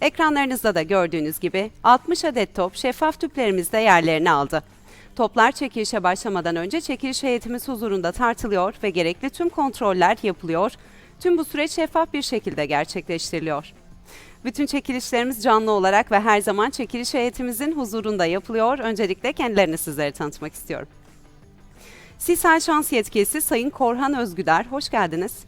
ekranlarınızda da gördüğünüz gibi 60 adet top şeffaf tüplerimizde yerlerini aldı. Toplar çekilişe başlamadan önce çekiliş heyetimiz huzurunda tartılıyor ve gerekli tüm kontroller yapılıyor. Tüm bu süreç şeffaf bir şekilde gerçekleştiriliyor. Bütün çekilişlerimiz canlı olarak ve her zaman çekiliş heyetimizin huzurunda yapılıyor. Öncelikle kendilerini sizlere tanıtmak istiyorum. Sisal Şans Yetkilisi Sayın Korhan Özgüder, hoş geldiniz.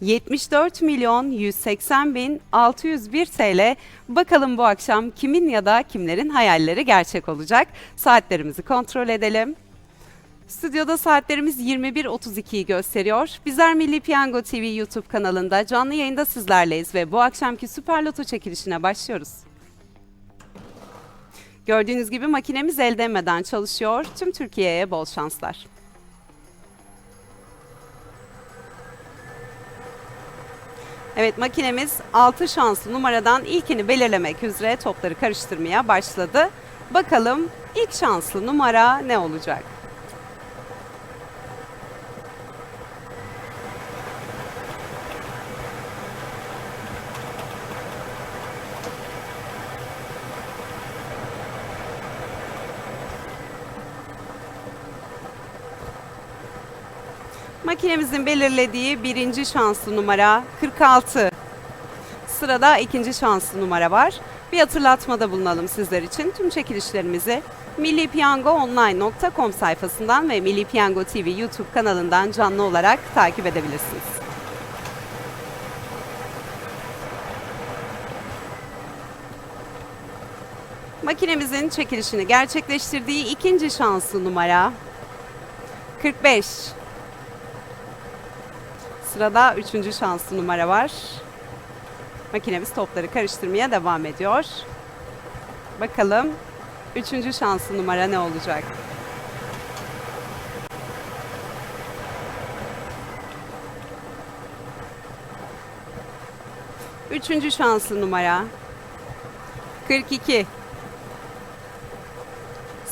74 milyon 180 bin 601 TL. Bakalım bu akşam kimin ya da kimlerin hayalleri gerçek olacak? Saatlerimizi kontrol edelim. Stüdyoda saatlerimiz 21.32'yi gösteriyor. Bizler Milli Piyango TV YouTube kanalında canlı yayında sizlerleyiz ve bu akşamki Süper Loto çekilişine başlıyoruz. Gördüğünüz gibi makinemiz el değmeden çalışıyor. Tüm Türkiye'ye bol şanslar. Evet makinemiz 6 şanslı numaradan ilkini belirlemek üzere topları karıştırmaya başladı. Bakalım ilk şanslı numara ne olacak? Makinemizin belirlediği birinci şanslı numara 46. Sırada ikinci şanslı numara var. Bir hatırlatmada bulunalım sizler için. Tüm çekilişlerimizi millipiyangoonline.com sayfasından ve Milli Piyango TV YouTube kanalından canlı olarak takip edebilirsiniz. Makinemizin çekilişini gerçekleştirdiği ikinci şanslı numara 45. Sırada üçüncü şanslı numara var. Makinemiz topları karıştırmaya devam ediyor. Bakalım üçüncü şanslı numara ne olacak? Üçüncü şanslı numara 42.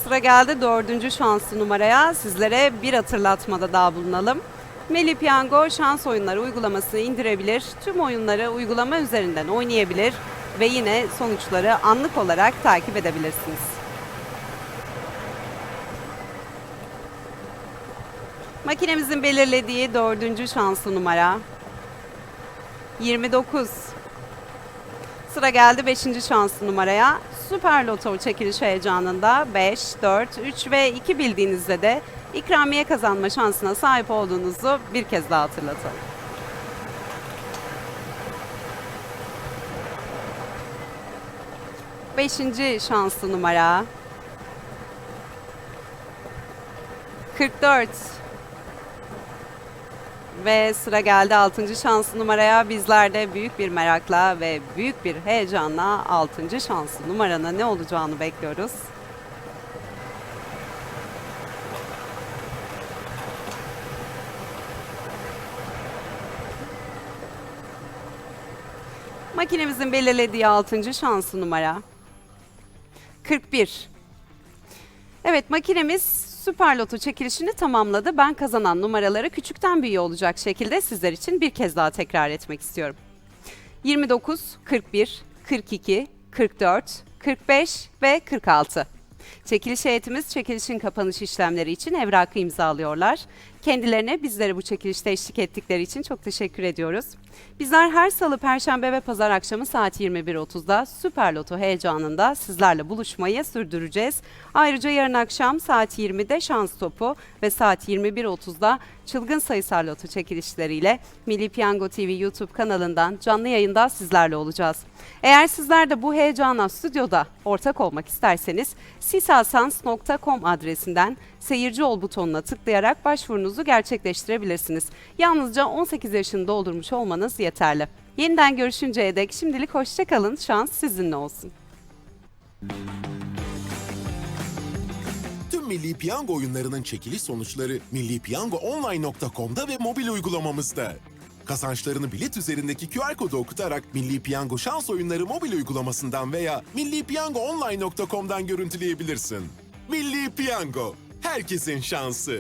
Sıra geldi dördüncü şanslı numaraya. Sizlere bir hatırlatmada daha bulunalım. Meli Piyango şans oyunları uygulamasını indirebilir, tüm oyunları uygulama üzerinden oynayabilir ve yine sonuçları anlık olarak takip edebilirsiniz. Makinemizin belirlediği dördüncü şanslı numara 29. Sıra geldi 5. şanslı numaraya. Süper Loto çekiliş heyecanında 5, 4, 3 ve 2 bildiğinizde de ikramiye kazanma şansına sahip olduğunuzu bir kez daha hatırlatalım. Beşinci şanslı numara 44. Ve sıra geldi 6. şans numaraya. Bizler de büyük bir merakla ve büyük bir heyecanla 6. şans numaranın ne olacağını bekliyoruz. Makinemizin belirlediği 6. şans numara 41. Evet makinemiz Süper Loto çekilişini tamamladı. Ben kazanan numaraları küçükten büyüğe olacak şekilde sizler için bir kez daha tekrar etmek istiyorum. 29, 41, 42, 44, 45 ve 46. Çekiliş heyetimiz çekilişin kapanış işlemleri için evrakı imzalıyorlar. Kendilerine bizlere bu çekilişte eşlik ettikleri için çok teşekkür ediyoruz. Bizler her salı, perşembe ve pazar akşamı saat 21.30'da Süper Loto heyecanında sizlerle buluşmayı sürdüreceğiz. Ayrıca yarın akşam saat 20'de şans topu ve saat 21.30'da çılgın sayısal loto çekilişleriyle Milli Piyango TV YouTube kanalından canlı yayında sizlerle olacağız. Eğer sizler de bu heyecana stüdyoda ortak olmak isterseniz sisalsans.com adresinden seyirci ol butonuna tıklayarak başvurunuzu gerçekleştirebilirsiniz. Yalnızca 18 yaşını doldurmuş olmanız yeterli. Yeniden görüşünceye dek şimdilik hoşçakalın, şans sizinle olsun. Tüm Milli Piyango oyunlarının çekiliş sonuçları millipiyangoonline.com'da ve mobil uygulamamızda. Kazançlarını bilet üzerindeki QR kodu okutarak Milli Piyango şans oyunları mobil uygulamasından veya millipiyangoonline.com'dan görüntüleyebilirsin. Milli Piyango, herkesin şansı.